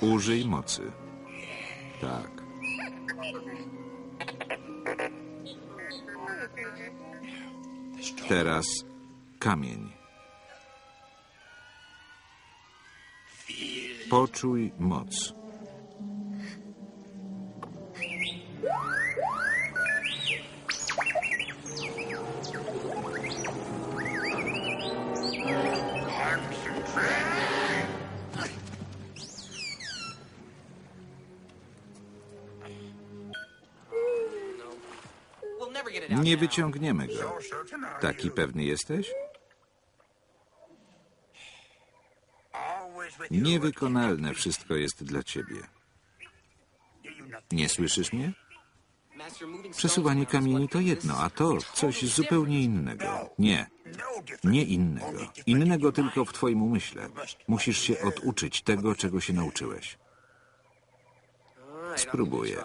Użyj mocy. Tak. Teraz kamień. Poczuj moc. Nie wyciągniemy go. Taki pewny jesteś? Niewykonalne wszystko jest dla ciebie. Nie słyszysz mnie? Przesuwanie kamieni to jedno, a to coś zupełnie innego. Nie, nie innego. Innego tylko w twoim umyśle. Musisz się oduczyć tego, czego się nauczyłeś. Spróbuję.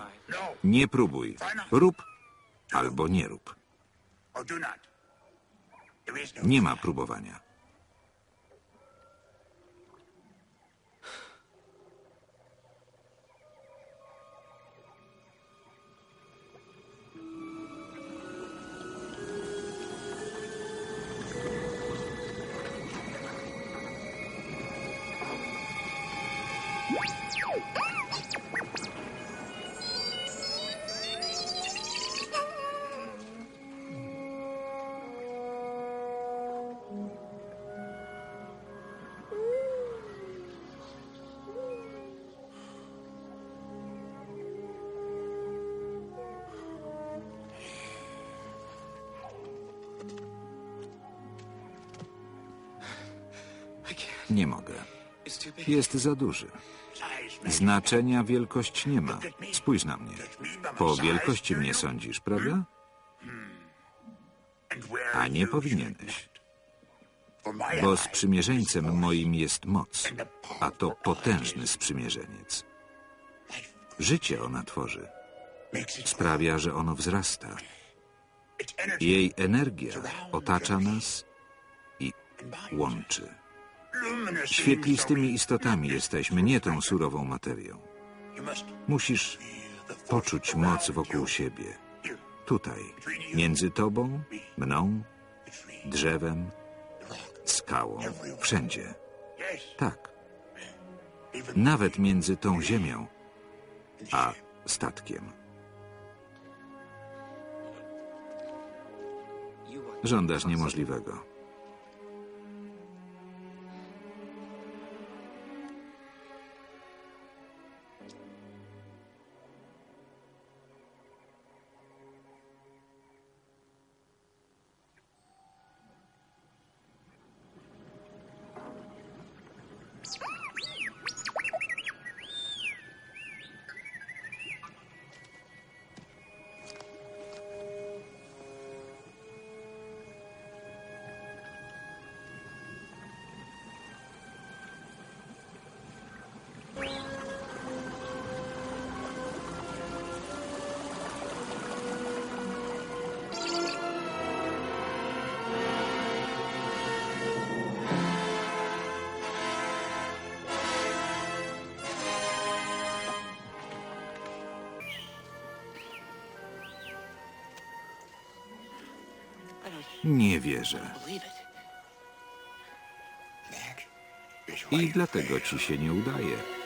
Nie próbuj. Rób albo nie rób. Nie ma próbowania. Nie mogę. Jest za duży. Znaczenia wielkość nie ma. Spójrz na mnie. Po wielkości mnie sądzisz, prawda? A nie powinieneś. Bo sprzymierzeńcem moim jest moc, a to potężny sprzymierzeniec. Życie ona tworzy. Sprawia, że ono wzrasta. Jej energia otacza nas i łączy. Świetlistymi istotami jesteśmy, nie tą surową materią. Musisz poczuć moc wokół siebie. Tutaj, między tobą, mną, drzewem, skałą, wszędzie. Tak. Nawet między tą ziemią a statkiem. Żądasz niemożliwego. Nie wierzę. I dlatego ci się nie udaje.